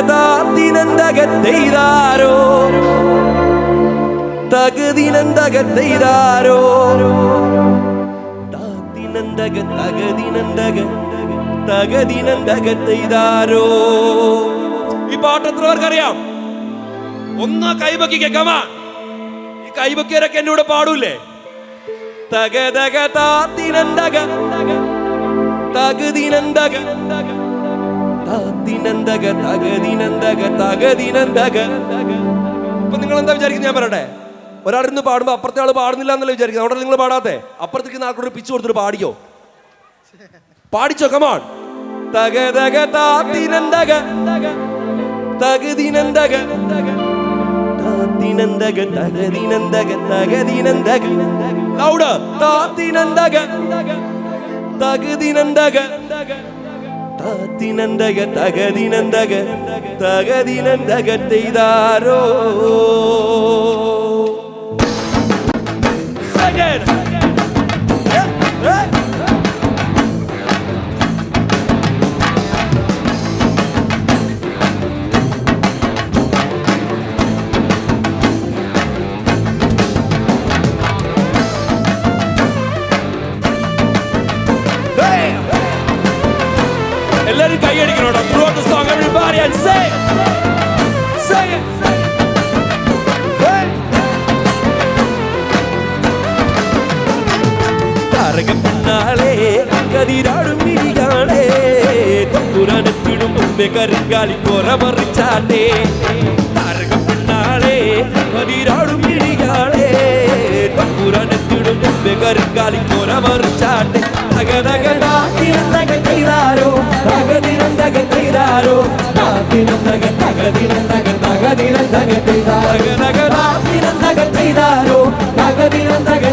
തകതിനന്തകത്തെയ്താരോ? തകതിനന്തകത്തെയ്താരോ? താത്തിനന്തക തകതിനന്തക തകതിനന്തകത്തെയ്താരോ? ഈ പാട്ട് എത്ര പേർക്കറിയാം? ഒന്ന് കൈപക്കി കേക്കാമാ ഈ കൈപക്കിയരൊക്കെ എന്റെ കൂടെ പാടൂലേ തക തക താത്തിനന്തക താത്തിനന്തക തകതിനന്തക തകതിനന്തക ഇപ്പൊ നിങ്ങൾ എന്താ വിചാരിക്കുന്നത് ഞാൻ പറയട്ടെ. ഒരാളിരുന്ന് പാടുമ്പോൾ അപ്പുറത്തെ ആൾ പാടുന്നില്ല എന്നല്ലേ വിചാരിക്കുന്നത് അവിടെ നിങ്ങൾ പാടാത്തെ? അപ്പുറത്തേക്ക് ആൾക്കൂടെ പിച്ച് കൊടുത്തിട്ട് പാടിക്കോ. പാടിച്ചോ കമാൺ തക തക താത്തിനന്തക. തകതിനന്തക. തകതിനന്തക തകതിനന്തക. ലൗഡ് തകതിനന്തക. താത്തിനന്തക തകതിനന്തക തകതിനന്തക തെയ്താരോ Second. Yeah, yeah. എല്ലാരും കൈയടിക്കണോട്ടോ through the song everybody and say say താരകപ്പെണ്ണാളെ കതിരാടും മിഴികാളെ. തമ്പുരാനത്തിടും മുമ്പേ കരുങ്കാലി കൊറമറിച്ചാട്ടെ താരകപ്പെണ്ണാളെ കതിരാടും മിഴികാളെ. തമ്പുരാനത്തിടും മുമ്പേ തിരന്തക ചെയ്താരോ തകതിരന്തക ചെയ്താരോ താത്തിരന്തക തകതിരന്തക തകതിരന്തക ചെയ്താരോ തിരന്തക ചെയ്താരോ തകതിരന്തക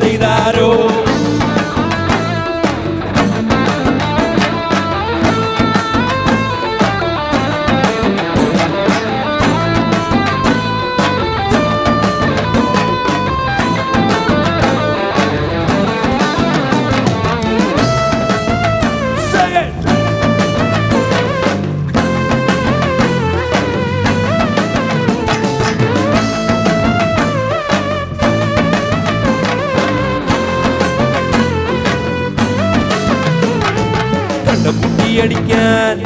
ചെയ്താരോ കണ്ടം മുട്ടിയടിക്കാൻ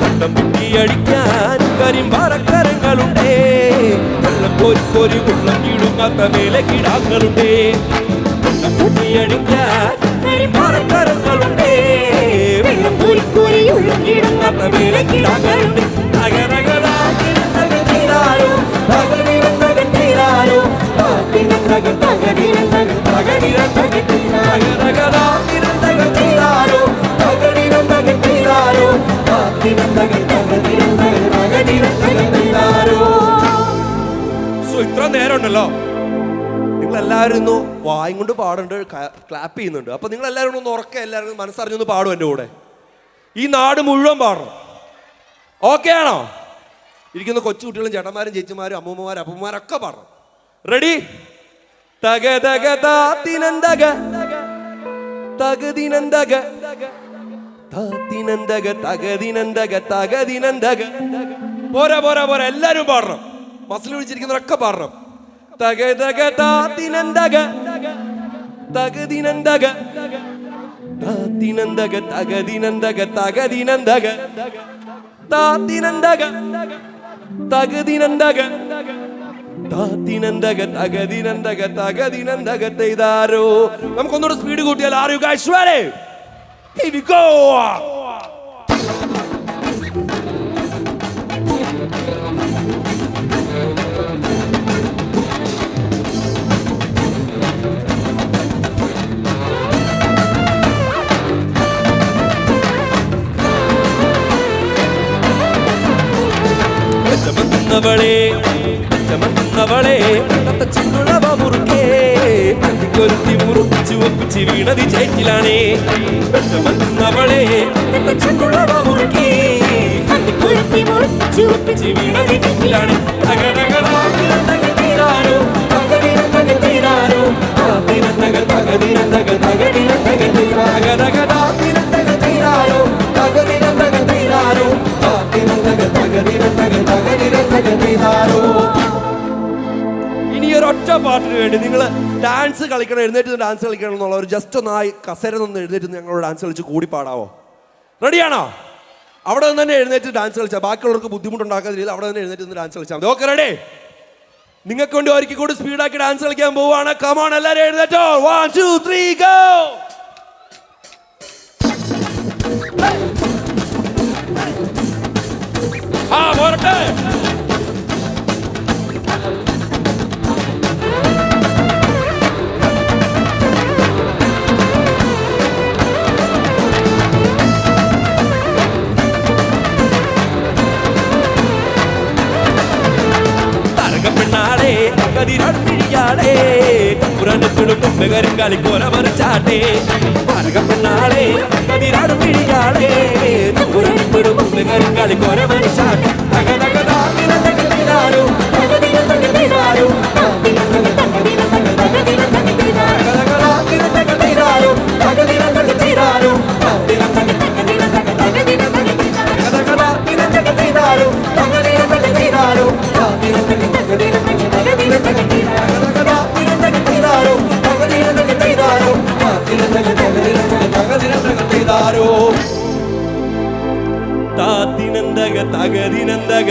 കണ്ടം മുട്ടിയടിക്കാൻ കരിമ്പാറക്കരങ്ങളുണ്ടേ. വെള്ളം കോരി കോരി ഉള്ളം കിടുങ്ങാത്ത മേലെ കിടാക്കളുണ്ടേ കണ്ടം മുട്ടിയടിക്കാൻ കരിമ്പാറക്കരങ്ങളുണ്ടേ. വെള്ളം കോരി കോരി ഉള്ളം കിടുങ്ങാത്ത മേലെ കിടാക്കളുണ്ട് തകരകളാ നിങ്ങൾ എല്ലാവരും ഒന്ന് വായും കൊണ്ട് പാടുന്നുണ്ട് ക്ലാപ്പ് ചെയ്യുന്നുണ്ട്. അപ്പൊ നിങ്ങൾ എല്ലാവരും ഒന്ന് ഉറക്കെ എല്ലാവരും മനസ്സറിഞ്ഞൊന്ന് പാടും എന്റെ കൂടെ. ഈ നാട് മുഴുവൻ പാടണം. ഓക്കെ ആണോ? ഇരിക്കുന്ന കൊച്ചുകുട്ടികളും ചേട്ടന്മാരും ചേച്ചിമാരും അമ്മൂമ്മമാരും ഒക്കെ പാടണം. റെഡി പോരാ പോരാ പോരാ. എല്ലാരും പാടണം. മസിൽ വിളിച്ചിരിക്കുന്നവരൊക്കെ പാടണം. തക തക താത്തിനന്തക തകതിനന്തക താത്തിനന്തക തകതിനന്തക തകതിനന്തക താത്തിനന്തക തകതിനന്തക താത്തിനന്തക തകതിനന്തക തകതിനന്തക തെയ്താരോ നമുക്കൊന്നുകൂടെ സ്പീഡ് കൂട്ടിയാൽ are you guys ready Here we go! ചമക്കുന്നവളെ ചമക്കുന്നവളെ ചിന്നുളവ മുറുക്കേ കൊരുത്തി മുറുപ്പിച്ച് ഒപ്പിച്ച് വീണതി ചേറ്റിലാണേ. ചമക്കുന്നവളെ ചിന്നുളവ മുറുക്കേ കുരുത്തി മുറുപ്പിച്ച് ഒപ്പിച്ച് വീണതി ചേറ്റിലാണ്. ഒരൊറ്റ പാട്ടിന് വേണ്ടി നിങ്ങൾ ഡാൻസ് കളിക്കണം എഴുന്നേറ്റ് ഡാൻസ് കളിക്കണം എന്നുള്ള ഒരു ജസ്റ്റ് ഒന്ന് ആ കസേര നിന്ന് എഴുന്നേറ്റ് ഞങ്ങളോട് ഡാൻസ് കളിച്ച് കൂടി പാടാവോ? റെഡിയാണോ അവിടെ നിന്ന് തന്നെ എഴുന്നേറ്റ് ഡാൻസ് കളിച്ചാൽ ബാക്കിയുള്ളവർക്ക് ബുദ്ധിമുട്ടുണ്ടാക്കാത്ത രീതിയിൽ അവിടെ നിന്ന് എഴുന്നേറ്റ് നിന്ന് ഡാൻസ് കളിച്ചാൽ മതി. ഓക്കെ റെഡി നിങ്ങൾക്ക് വേണ്ടി ഒരിക്കൽ കൂടി സ്പീഡാക്കി ഡാൻസ് കളിക്കാൻ പോവാണ് കമോൺ എല്ലാവരും എഴുന്നേറ്റോ? വൺ ടു ത്രീ ഗോ ആ പോരട്ടെ. കതിരടിയാളെ പുറത്തുടും കുമ്പകരും കളിക്കോല മറിച്ചാട്ടെ. തരകപ്പെണ്ണാളെ കതിരടിയാളെ പുറത്തുടും കുമ്പകരും കളിക്കോല തകതിനന്തക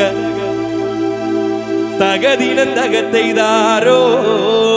തകതിനന്തക തെയ്താരോ താങ്ക് യു